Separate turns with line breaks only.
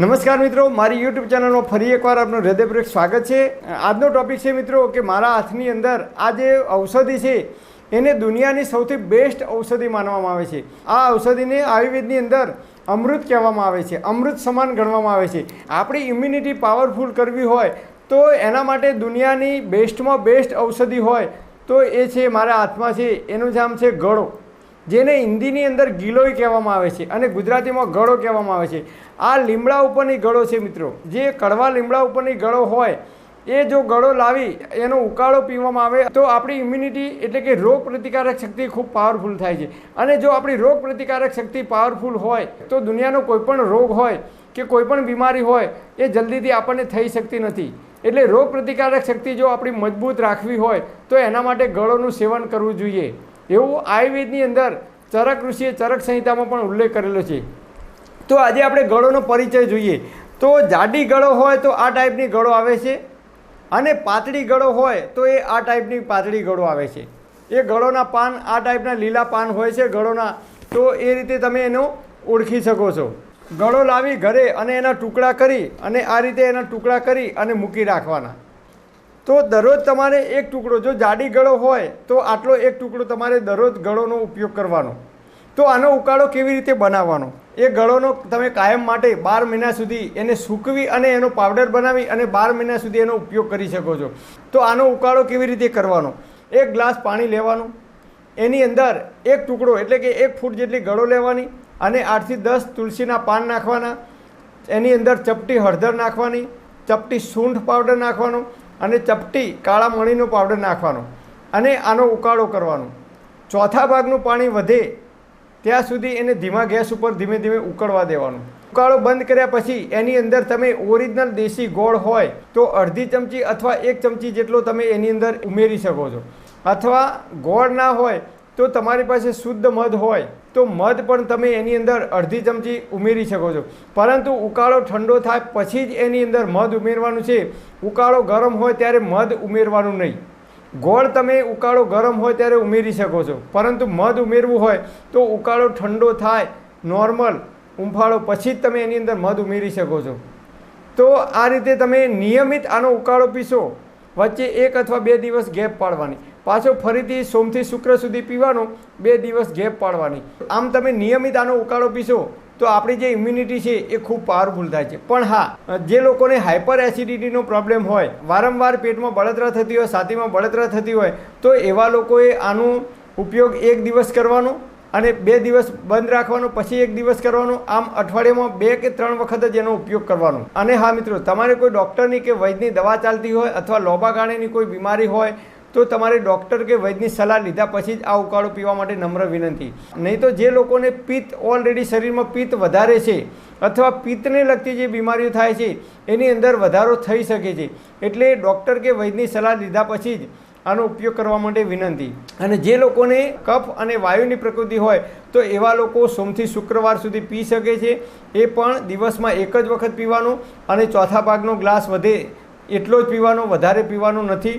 નમસ્કાર મિત્રો, મારી યુટ્યુબ ચેનલમાં ફરી એકવાર આપનું હૃદયપૂર્વક સ્વાગત છે. આજનો ટોપિક છે મિત્રો, કે મારા હાથની અંદર આ જે ઔષધિ છે, એને દુનિયાની સૌથી બેસ્ટ ઔષધિ માનવામાં આવે છે. આ ઔષધિને આયુર્વેદની અંદર અમૃત કહેવામાં આવે છે. અમૃત સમાન ગણવામાં આવે છે. આપણી ઇમ્યુનિટી પાવરફુલ કરવી હોય, તો એના માટે દુનિયાની બેસ્ટમાં બેસ્ટ ઔષધિ હોય, તો એ છે મારા હાથમાં છે. એનું નામ છે ગળો. જેને હિન્દીની અંદર ગિલોય કહેવામાં આવે છે અને ગુજરાતીમાં ગળો કહેવામાં આવે છે. આ લીમડા ઉપરની ગળો છે મિત્રો. જે કડવા લીમડા ઉપરની ગળો હોય, એ જો ગળો લાવી, એનો ઉકાળો પીવામાં આવે, તો આપણી ઇમ્યુનિટી એટલે કે રોગ પ્રતિકારક શક્તિ ખૂબ પાવરફુલ થાય છે. અને જો આપણી રોગ પ્રતિકારક શક્તિ પાવરફુલ હોય, તો દુનિયાનો કોઈ પણ રોગ હોય કે કોઈ પણ બીમારી હોય, એ જલ્દીથી આપણને થઈ શકતી નથી. એટલે રોગ પ્રતિકારક શક્તિ જો આપણી મજબૂત રાખવી હોય, તો એના માટે ગળોનું સેવન કરવું જોઈએ. એવું આયુર્વેદની અંદર ચરક ઋષિએ ચરક સંહિતામાં પણ ઉલ્લેખ કરેલો છે. તો આજે આપણે ગળોનો પરિચય જોઈએ. તો જાડી ગળો હોય તો આ ટાઈપની ગળો આવે છે અને પાતળી ગળો હોય તો એ આ ટાઈપની પાતળી ગળો આવે છે. એ ગળોના પાન આ ટાઈપના લીલા પાન હોય છે ગળોના, તો એ રીતે તમે એનો ઓળખી શકો છો. ગળો લાવી ઘરે અને એના ટુકડા કરી અને આ રીતે એના ટુકડા કરી અને મૂકી રાખવાના. તો દરરોજ તમારે એક ટુકડો, જો જાડી ગળો હોય, તો આટલો એક ટુકડો તમારે દરરોજ ગળોનો ઉપયોગ કરવાનો. તો આનો ઉકાળો કેવી રીતે બનાવવાનો? એ ગળોનો તમે કાયમ માટે બાર મહિના સુધી એને સૂકવી અને એનો પાવડર બનાવી અને બાર મહિના સુધી એનો ઉપયોગ કરી શકો છો. તો આનો ઉકાળો કેવી રીતે કરવાનો? એક ગ્લાસ પાણી લેવાનું. એની અંદર એક ટુકડો, એટલે કે એક ફૂટ જેટલી ગળો લેવાની અને આઠથી દસ તુલસીના પાન નાખવાના. એની અંદર ચપટી હળદર નાખવાની, ચપટી સૂંઠ પાવડર નાખવાનો અને ચપટી, કાળા મણીનો પાવડર નાખવાનો અને આનો ઉકાળો કરવાનો. ચોથા ભાગનું પાણી વધે ત્યાં સુધી એને ધીમા ગેસ ઉપર ધીમે ધીમે ઉકળવા દેવાનું. ઉકાળો બંધ કર્યા પછી એની અંદર તમે ઓરિજિનલ દેશી ગોળ હોય તો અડધી ચમચી અથવા એક ચમચી જેટલો તમે એની અંદર ઉમેરી શકો છો. અથવા ગોળ ના હોય તો તમારી પાસે શુદ્ધ મધ હોય તો મધ પણ તમે એની અંદર અડધી ચમચી ઉમેરી શકો છો. પરંતુ ઉકાળો ઠંડો થાય પછી જ એની અંદર મધ ઉમેરવાનું છે. ઉકાળો ગરમ હોય ત્યારે મધ ઉમેરવાનું નહીં. ગોળ તમે ઉકાળો ગરમ હોય ત્યારે ઉમેરી શકો છો. પરંતુ મધ ઉમેરવું હોય તો ઉકાળો ઠંડો થાય, નોર્મલ, ઉંફાળો પછી જ તમે એની અંદર મધ ઉમેરી શકો છો. તો આ રીતે તમે નિયમિત આનો ઉકાળો પીશો. વચ્ચે એક અથવા બે દિવસ ગેપ પાડવાની. પાછો ફરીથી સોમથી શુક્ર સુધી પીવાનો, બે દિવસ ગેપ પાડવાની. આમ તમે નિયમિત આનો ઉકાળો પીશો, તો આપણી જે ઇમ્યુનિટી છે એ ખૂબ પાવરફુલ થાય છે. પણ હા, જે લોકોને હાઇપર એસિડિટીનો પ્રોબ્લેમ હોય, વારંવાર પેટમાં બળતરા થતી હોય, છાતીમાં બળતરા થતી હોય, તો એવા લોકોએ આનો ઉપયોગ એક દિવસ કરવાનો અને બે દિવસ બંધ રાખવાનો, પછી એક દિવસ કરવાનો. આમ અઠવાડિયામાં બે કે ત્રણ વખત જ એનો ઉપયોગ કરવાનો. અને હા મિત્રો, તમારે કોઈ ડૉક્ટરની કે વૈદ્યની દવા ચાલતી હોય અથવા લોબા ગાળેની કોઈ બીમારી હોય તો તમારે ડૉક્ટર કે વૈદ્યની સલાહ લીધા પછી જ આ ઉકાળો પીવા માટે નમ્ર વિનંતી. નહીં તો જે લોકોને પિત્ત ઓલરેડી શરીરમાં પિત્ત વધારે છે અથવા પિત્તને લગતી જે બીમારીઓ થાય છે, એની અંદર વધારો થઈ શકે છે. એટલે ડૉક્ટર કે વૈદ્યની સલાહ લીધા પછી જ આનો ઉપયોગ કરવા માટે વિનંતી. અને જે લોકોને કફ અને વાયુની પ્રકૃતિ હોય, તો એવા લોકો સોમથી શુક્રવાર સુધી પી શકે છે. એ પણ દિવસમાં એક જ વખત પીવાનો અને ચોથા ભાગનો ગ્લાસ વધે એટલો જ પીવાનો, વધારે પીવાનો નથી.